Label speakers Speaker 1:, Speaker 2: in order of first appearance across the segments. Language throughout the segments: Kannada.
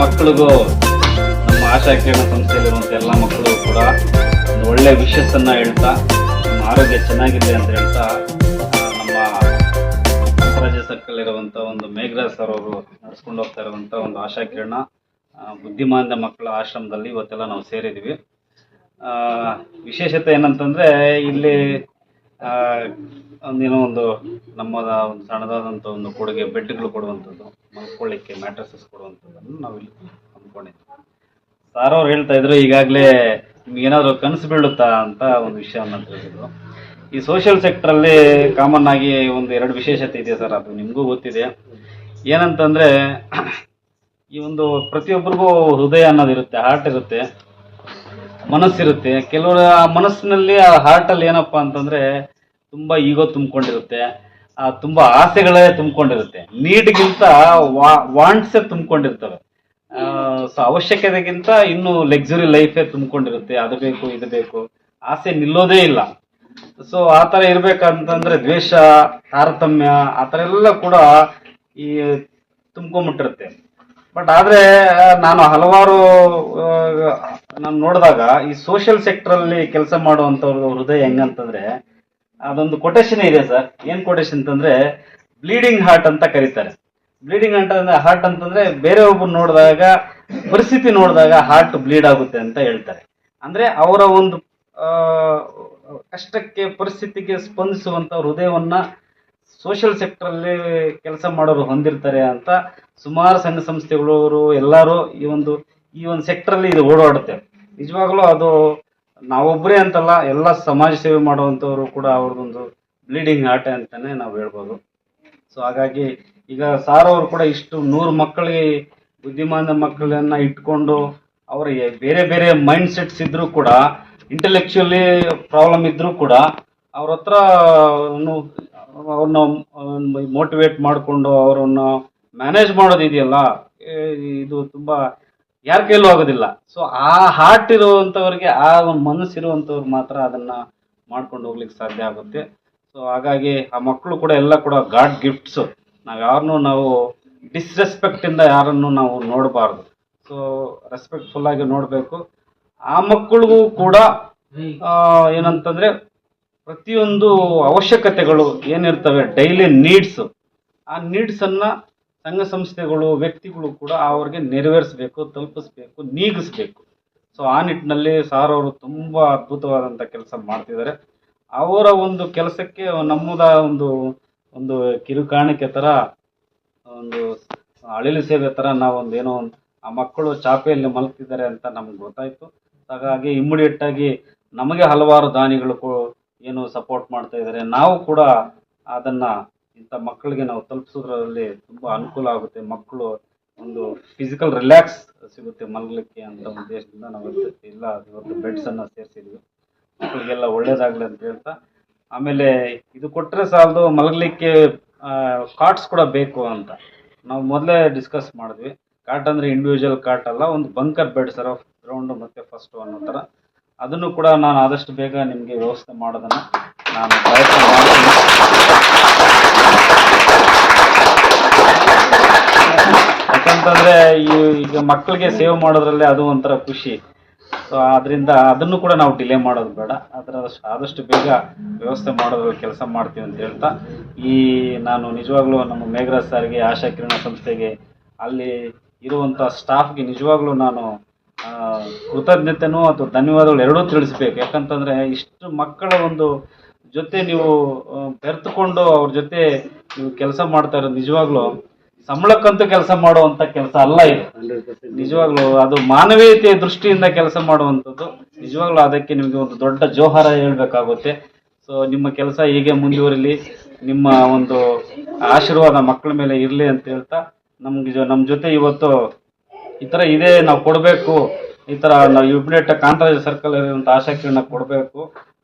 Speaker 1: ಮಕ್ಕಳಿಗೂ ನಮ್ಮ ಆಶಾ ಕಿರಣ ಸಂಸ್ಥೆಯಲ್ಲಿರುವಂಥ ಎಲ್ಲ ಮಕ್ಕಳು ಕೂಡ ಒಂದು ಒಳ್ಳೆ ವಿಶಸ್ಸನ್ನು ಹೇಳ್ತಾ, ನಮ್ಮ ಆರೋಗ್ಯ ಚೆನ್ನಾಗಿದೆ ಅಂತ ಹೇಳ್ತಾ ನಮ್ಮ ಸರ್ಕಲ್ ಇರುವಂಥ ಒಂದು ಮೇಘರಾಜ್ ಸರ್ ಅವರು ನಡೆಸ್ಕೊಂಡು ಹೋಗ್ತಾ ಇರುವಂಥ ಒಂದು ಆಶಾ ಕಿರಣ ಬುದ್ಧಿಮಾಂದ ಮಕ್ಕಳ ಆಶ್ರಮದಲ್ಲಿ ಇವತ್ತೆಲ್ಲ ನಾವು ಸೇರಿದ್ದೀವಿ. ವಿಶೇಷತೆ ಏನಂತಂದ್ರೆ ಇಲ್ಲಿ ಒಂದೇನೋ ಒಂದು ನಮ್ಮದ ಒಂದು ಸಣ್ಣದಾದಂಥ ಒಂದು ಕೊಡುಗೆ, ಬೆಡ್ಗಳು ಕೊಡುವಂಥದ್ದು, ಮಲ್ಕೊಳ್ಳಿಕ್ಕೆ ಮ್ಯಾಟ್ರಸಸ್ ಕೊಡುವಂಥದ್ದನ್ನು ನಾವು ಇಲ್ಲಿ ಅಂದ್ಕೊಂಡಿದ್ವಿ ಸಾರ್ ಅವ್ರು ಹೇಳ್ತಾ ಇದ್ರು, ಈಗಾಗಲೇ ಏನಾದರೂ ಕನಸು ಬೀಳುತ್ತಾ ಅಂತ ಒಂದು ವಿಷಯವನ್ನು ತಿಳಿಸಿದ್ರು. ಈ ಸೋಷಿಯಲ್ ಸೆಕ್ಟ್ರಲ್ಲಿ ಕಾಮನ್ ಆಗಿ ಒಂದು ಎರಡು ವಿಶೇಷತೆ ಇದೆ ಸರ್, ಅದು ನಿಮಗೂ ಗೊತ್ತಿದೆ. ಏನಂತಂದ್ರೆ, ಈ ಒಂದು ಪ್ರತಿಯೊಬ್ಬರಿಗೂ ಹೃದಯ ಅನ್ನೋದಿರುತ್ತೆ ಹಾರ್ಟ್ ಇರುತ್ತೆ, ಮನಸ್ಸಿರುತ್ತೆ. ಕೆಲವರು ಆ ಮನಸ್ಸಿನಲ್ಲಿ ಆ ಹಾರ್ಟಲ್ಲಿ ಏನಪ್ಪ ಅಂತಂದ್ರೆ ತುಂಬಾ ಈಗೋ ತುಂಬಿಕೊಂಡಿರುತ್ತೆ. ತುಂಬಾ ಆಸೆಗಳೇ ತುಂಬಿಕೊಂಡಿರುತ್ತೆ. ನೀಡ್ಗಿಂತ ವಾಂಟ್ಸೇ ತುಂಬಿಕೊಂಡಿರ್ತವೆ. ಸೊ ಅವಶ್ಯಕತೆಗಿಂತ ಇನ್ನು ಲಕ್ಸುರಿ ಲೈಫೇ ತುಂಬಿಕೊಂಡಿರುತ್ತೆ. ಅದು ಬೇಕು, ಇದು ಬೇಕು. ಆಸೆ ನಿಲ್ಲೋದೇ ಇಲ್ಲ. ಸೊ ಆ ಥರ ಇರ್ಬೇಕಂತಂದ್ರೆ ದ್ವೇಷ, ತಾರತಮ್ಯ, ಆ ಥರ ಎಲ್ಲ ಕೂಡ ಈ ತುಂಬ್ಕೊಂಬಿಟ್ಟಿರುತ್ತೆ. ಬಟ್ ಆದ್ರೆ, ನಾನು ಹಲವಾರು ನಾನು ನೋಡಿದಾಗ ಈ ಸೋಷಿಯಲ್ ಸೆಕ್ಟರ್ ಅಲ್ಲಿ ಕೆಲಸ ಮಾಡುವಂತವ್ರ ಹೃದಯ ಹೆಂಗಂತಂದ್ರೆ ಅದೊಂದು ಕೊಟೇಶನ್ ಇದೆ ಸರ್. ಏನ್ ಕೊಟೇಶನ್ ಅಂತಂದ್ರೆ ಬ್ಲೀಡಿಂಗ್ ಹಾರ್ಟ್ ಅಂತ ಕರೀತಾರೆ. ಬ್ಲೀಡಿಂಗ್ ಹಾರ್ಟ್ ಅಂದ್ರೆ ಹಾರ್ಟ್ ಅಂತಂದ್ರೆ ಬೇರೆ ಒಬ್ಬರು ನೋಡಿದಾಗ, ಪರಿಸ್ಥಿತಿ ನೋಡಿದಾಗ ಹಾರ್ಟ್ ಬ್ಲೀಡ್ ಆಗುತ್ತೆ ಅಂತ ಹೇಳ್ತಾರೆ. ಅಂದ್ರೆ ಅವರ ಒಂದು ಕಷ್ಟಕ್ಕೆ, ಪರಿಸ್ಥಿತಿಗೆ ಸ್ಪಂದಿಸುವಂತ ಹೃದಯವನ್ನ ಸೋಷಿಯಲ್ ಸೆಕ್ಟರ್ ಅಲ್ಲಿ ಕೆಲಸ ಮಾಡೋರು ಹೊಂದಿರ್ತಾರೆ ಅಂತ ಸುಮಾರು ಸಂಘ ಸಂಸ್ಥೆಗಳವರು ಎಲ್ಲರೂ ಈ ಒಂದು ಈ ಒಂದು ಸೆಕ್ಟರ್ ಅಲ್ಲಿ ಇದು ಓಡಾಡುತ್ತೆ. ನಿಜವಾಗ್ಲೂ ಅದು ನಾವೊಬ್ಬರೇ ಅಂತಲ್ಲ, ಎಲ್ಲ ಸಮಾಜ ಸೇವೆ ಮಾಡುವಂಥವ್ರು ಕೂಡ ಅವ್ರದ್ದೊಂದು ಬ್ಲೀಡಿಂಗ್ ಹಾರ್ಟ್ ಅಂತಲೇ ನಾವು ಹೇಳ್ಬೋದು. ಸೊ ಹಾಗಾಗಿ ಈಗ ಸಾರ್ ಅವರು ಕೂಡ ಇಷ್ಟು ನೂರು ಮಕ್ಕಳಿಗೆ, ಬುದ್ಧಿಮಾನ ಮಕ್ಕಳನ್ನ ಇಟ್ಕೊಂಡು ಅವರಿಗೆ ಬೇರೆ ಬೇರೆ ಮೈಂಡ್ ಸೆಟ್ಸ್ ಇದ್ದರೂ ಕೂಡ ಇಂಟೆಲೆಕ್ಚುಲಿ ಪ್ರಾಬ್ಲಮ್ ಇದ್ದರೂ ಕೂಡ ಅವ್ರ ಹತ್ರ ಅವ್ರನ್ನ ಮೋಟಿವೇಟ್ ಮಾಡಿಕೊಂಡು ಅವರನ್ನು ಮ್ಯಾನೇಜ್ ಮಾಡೋದಿದೆಯಲ್ಲ ಇದು ತುಂಬಾ ಯಾರ ಕೈಲೂ ಆಗೋದಿಲ್ಲ. ಸೊ ಆ ಹಾರ್ಟ್ ಇರುವಂಥವ್ರಿಗೆ ಆ ಒಂದು ಮನಸ್ಸು ಇರುವಂತವ್ರು ಮಾತ್ರ ಅದನ್ನ ಮಾಡ್ಕೊಂಡು ಹೋಗ್ಲಿಕ್ಕೆ ಸಾಧ್ಯ ಆಗುತ್ತೆ. ಸೊ ಹಾಗಾಗಿ ಆ ಮಕ್ಕಳು ಕೂಡ ಎಲ್ಲ ಕೂಡ ಗಾಡ್ ಗಿಫ್ಟ್ಸ್ ನಾವು ಯಾರನ್ನೂ ನಾವು ಡಿಸ್ರೆಸ್ಪೆಕ್ಟಿಂದ ಯಾರನ್ನು ನಾವು ನೋಡಬಾರ್ದು. ಸೊ ರೆಸ್ಪೆಕ್ಟ್ಫುಲ್ ಆಗಿ ನೋಡಬೇಕು. ಆ ಮಕ್ಕಳಿಗೂ ಕೂಡ ಏನಂತಂದ್ರೆ ಪ್ರತಿಯೊಂದು ಅವಶ್ಯಕತೆಗಳು ಏನಿರ್ತವೆ ಡೈಲಿ ನೀಡ್ಸ್ ಆ ನೀಡ್ಸನ್ನು ಸಂಘ ಸಂಸ್ಥೆಗಳು, ವ್ಯಕ್ತಿಗಳು ಕೂಡ ಅವ್ರಿಗೆ ನೆರವೇರಿಸ್ಬೇಕು, ತಲುಪಿಸ್ಬೇಕು, ನೀಗಿಸ್ಬೇಕು. ಸೊ ಆ ನಿಟ್ಟಿನಲ್ಲಿ ಸಾರ್ ಅವರು ತುಂಬ ಅದ್ಭುತವಾದಂಥ ಕೆಲಸ ಮಾಡ್ತಿದ್ದಾರೆ. ಅವರ ಒಂದು ಕೆಲಸಕ್ಕೆ ನಮ್ಮದ ಒಂದು ಒಂದು ಕಿರುಕಾಣಿಕೆ ಥರ ಒಂದು ಅಳಿಲು ಸೇವೆ ಥರ ನಾವೊಂದು ಏನೋ ಒಂದು, ಆ ಮಕ್ಕಳು ಚಾಪೆಯಲ್ಲಿ ಮಲಗ್ತಿದ್ದಾರೆ ಅಂತ ನಮ್ಗೆ ಗೊತ್ತಾಯಿತು. ಹಾಗಾಗಿ ಇಮ್ಮಿಡಿಯೇಟ್ ಆಗಿ ನಮಗೆ ಹಲವಾರು ದಾನಿಗಳು ಏನು ಸಪೋರ್ಟ್ ಮಾಡ್ತಾ ಇದ್ದಾರೆ. ನಾವು ಕೂಡ ಅದನ್ನ ಇಂಥ ಮಕ್ಕಳಿಗೆ ನಾವು ತಲುಪಿಸೋದ್ರಲ್ಲಿ ತುಂಬಾ ಅನುಕೂಲ ಆಗುತ್ತೆ. ಮಕ್ಕಳು ಒಂದು ಫಿಸಿಕಲ್ ರಿಲ್ಯಾಕ್ಸ್ ಸಿಗುತ್ತೆ ಮಲಗಲಿಕ್ಕೆ ಅಂತ ಉದ್ದೇಶದಿಂದ ನಾವು ಇವತ್ತು ಇಲ್ಲ ಇವತ್ತು ಬೆಡ್ಸ್ ಅನ್ನ ಸೇರಿಸಿದ್ವಿ. ಮಕ್ಕಳಿಗೆಲ್ಲ ಒಳ್ಳೇದಾಗ್ಲಿ ಅಂತ ಹೇಳ್ತಾ. ಆಮೇಲೆ ಇದು ಕೊಟ್ಟರೆ ಸಾಲದು ಮಲಗಲಿಕ್ಕೆ ಕಾಟ್ಸ್ ಕೂಡ ಬೇಕು ಅಂತ. ನಾವು ಮೊದಲೇ ಡಿಸ್ಕಸ್ ಮಾಡಿದ್ವಿ. ಕಾಟ್ ಅಂದರೆ ಇಂಡಿವಿಜುವಲ್ ಕಾಟ್ ಅಲ್ಲ, ಒಂದು ಬಂಕರ್ ಬೆಡ್ ಸರ್ ಗ್ರೌಂಡು ಮತ್ತು ಫಸ್ಟ್ ಅನ್ನೋ ಥರ. ಅದನ್ನು ಕೂಡ ನಾನು ಆದಷ್ಟು ಬೇಗ ನಿಮಗೆ ವ್ಯವಸ್ಥೆ ಮಾಡೋದನ್ನ ನಾನು ಪ್ರಯತ್ನ ಮಾಡ್ತೀನಿ ಯಾಕಂತಂದ್ರೆ ಈ ಈಗ ಮಕ್ಕಳಿಗೆ ಸೇವ್ ಮಾಡೋದ್ರಲ್ಲೇ ಅದು ಒಂಥರ ಖುಷಿ. ಸೊ ಅದರಿಂದ ಅದನ್ನು ಕೂಡ ನಾವು ಡಿಲೇ ಮಾಡೋದು ಬೇಡ. ಅದರ ಆದಷ್ಟು ಬೇಗ ವ್ಯವಸ್ಥೆ ಮಾಡೋದ್ರ ಕೆಲಸ ಮಾಡ್ತೀವಿ ಅಂತ ಹೇಳ್ತಾ, ಈ ನಾನು ನಿಜವಾಗ್ಲೂ ನಮ್ಮ ಮೇಘರಾಜ್ ಸರ್ಗೆ, ಆಶಾ ಕಿರಣ ಸಂಸ್ಥೆಗೆ ಅಲ್ಲಿ ಇರುವಂಥ ಸ್ಟಾಫ್ಗೆ ನಿಜವಾಗ್ಲೂ ನಾನು ಕೃತಜ್ಞತೆನೂ ಅಥವಾ ಧನ್ಯವಾದಗಳು ಎರಡೂ ತಿಳಿಸ್ಬೇಕು. ಯಾಕಂತಂದ್ರೆ ಇಷ್ಟು ಮಕ್ಕಳ ಒಂದು ಜೊತೆ ನೀವು ಬೆರ್ತುಕೊಂಡು ಅವ್ರ ಜೊತೆ ನೀವು ಕೆಲಸ ಮಾಡ್ತಾ ಇರೋದು ನಿಜವಾಗ್ಲೂ ಸಂಬಳಕ್ಕಂತೂ ಕೆಲಸ ಮಾಡುವಂತ ಕೆಲಸ ಅಲ್ಲ ಇದು. ನಿಜವಾಗ್ಲೂ ಅದು ಮಾನವೀಯತೆಯ ದೃಷ್ಟಿಯಿಂದ ಕೆಲಸ ಮಾಡುವಂಥದ್ದು. ನಿಜವಾಗ್ಲೂ ಅದಕ್ಕೆ ನಿಮಗೆ ಒಂದು ದೊಡ್ಡ ಜೋಹಾರ ಹೇಳ್ಬೇಕಾಗುತ್ತೆ. ಸೊ ನಿಮ್ಮ ಕೆಲಸ ಹೀಗೆ ಮುಂದುವರಿಲಿ ನಿಮ್ಮ ಒಂದು ಆಶೀರ್ವಾದ ಮಕ್ಕಳ ಮೇಲೆ ಇರಲಿ ಅಂತ ಹೇಳ್ತಾ ನಮ್ಗೆ ನಮ್ಮ ಜೊತೆ ಇವತ್ತು ಈ ಥರ ಇದೆ ನಾವು ಕೊಡಬೇಕು. ಈ ಥರ ನಾವು ಇಮಿಡಿಯೇಟ್ ಕಾಂತರಾಜ ಸರ್ಕಲ್ ಇರುವಂಥ ಆಸಕ್ತಿಯನ್ನು ಕೊಡಬೇಕು.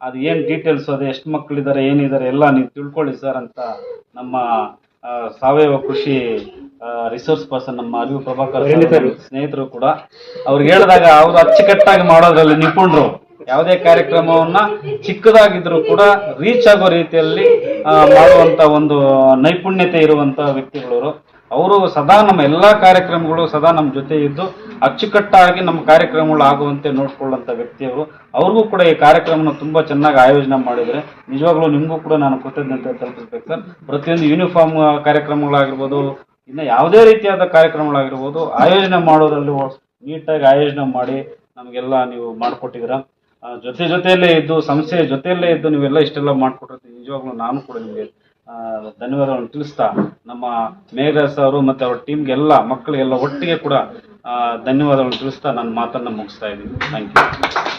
Speaker 1: ಅದು ಏನು ಡೀಟೇಲ್ಸ್ ಅದು ಎಷ್ಟು ಮಕ್ಕಳಿದ್ದಾರೆ ಏನಿದ್ದಾರೆ ಎಲ್ಲ ನೀವು ತಿಳ್ಕೊಳ್ಳಿ ಸರ್ ಅಂತ ನಮ್ಮ ಸಾವಯವ ಕೃಷಿ ರಿಸೋರ್ಸ್ ಪರ್ಸನ್ ನಮ್ಮ ಅರಿವು ಪ್ರಭಾಕರ್ ಸ್ನೇಹಿತರು. ಕೂಡ. ಅವ್ರಿಗೆ ಹೇಳಿದಾಗ ಅವರು ಅಚ್ಚುಕಟ್ಟಾಗಿ ಮಾಡೋದ್ರಲ್ಲಿ ನಿಪುಣರು. ಯಾವುದೇ ಕಾರ್ಯಕ್ರಮವನ್ನ ಚಿಕ್ಕದಾಗಿದ್ರು ಕೂಡ ರೀಚ್ ಆಗೋ ರೀತಿಯಲ್ಲಿ ಮಾಡುವಂತ ಒಂದು ನೈಪುಣ್ಯತೆ ಇರುವಂತ ವ್ಯಕ್ತಿಗಳವರು. ಅವರು ಸದಾ ನಮ್ಮ ಎಲ್ಲಾ ಕಾರ್ಯಕ್ರಮಗಳು ಸದಾ ನಮ್ಮ ಜೊತೆ ಇದ್ದು ಅಚ್ಚುಕಟ್ಟಾಗಿ ನಮ್ಮ ಕಾರ್ಯಕ್ರಮಗಳು ಆಗುವಂತೆ ನೋಡ್ಕೊಳ್ಳುವಂತ ವ್ಯಕ್ತಿಯವರು. ಅವ್ರಿಗೂ ಕೂಡ ಈ ಕಾರ್ಯಕ್ರಮನ ತುಂಬಾ ಚೆನ್ನಾಗಿ ಆಯೋಜನೆ ಮಾಡಿದ್ರೆ ನಿಜವಾಗ್ಲೂ ನಿಮಗೂ ಕೂಡ ನಾನು ಕೃತಜ್ಞತೆ ತಲುಪಿಸ್ಬೇಕು ಸರ್. ಪ್ರತಿಯೊಂದು ಯೂನಿಫಾರ್ಮ್ ಕಾರ್ಯಕ್ರಮಗಳಾಗಿರ್ಬೋದು, ಇನ್ನು ಯಾವುದೇ ರೀತಿಯಾದ ಕಾರ್ಯಕ್ರಮಗಳಾಗಿರ್ಬೋದು, ಆಯೋಜನೆ ಮಾಡೋದ್ರಲ್ಲಿ ನೀಟಾಗಿ ಆಯೋಜನೆ ಮಾಡಿ ನಮಗೆಲ್ಲ ನೀವು ಮಾಡಿಕೊಟ್ಟಿದ್ದೀರಾ. ಜೊತೆ ಜೊತೆಯಲ್ಲೇ ಇದ್ದು, ಸಂಸ್ಥೆಯ ಜೊತೆಯಲ್ಲೇ ಇದ್ದು ನೀವೆಲ್ಲ ಇಷ್ಟೆಲ್ಲ ಮಾಡಿಕೊಟ್ಟಿರ್ತೀವಿ ನಿಜವಾಗ್ಲೂ ನಾನು ಕೂಡ ನಿಮಗೆ ಧನ್ಯವಾದಗಳನ್ನು ತಿಳಿಸ್ತಾ ನಮ್ಮ ಮೇಘರಾಜ್ ಅವರು ಮತ್ತೆ ಅವ್ರ ಟೀಮ್ಗೆಲ್ಲ, ಮಕ್ಕಳಿಗೆಲ್ಲ ಒಟ್ಟಿಗೆ ಕೂಡ ಧನ್ಯವಾದಗಳನ್ನು ತಿಳಿಸ್ತಾ ನನ್ನ ಮಾತನ್ನ ಮುಗಿಸ್ತಾ ಇದ್ದೀನಿ. Thank you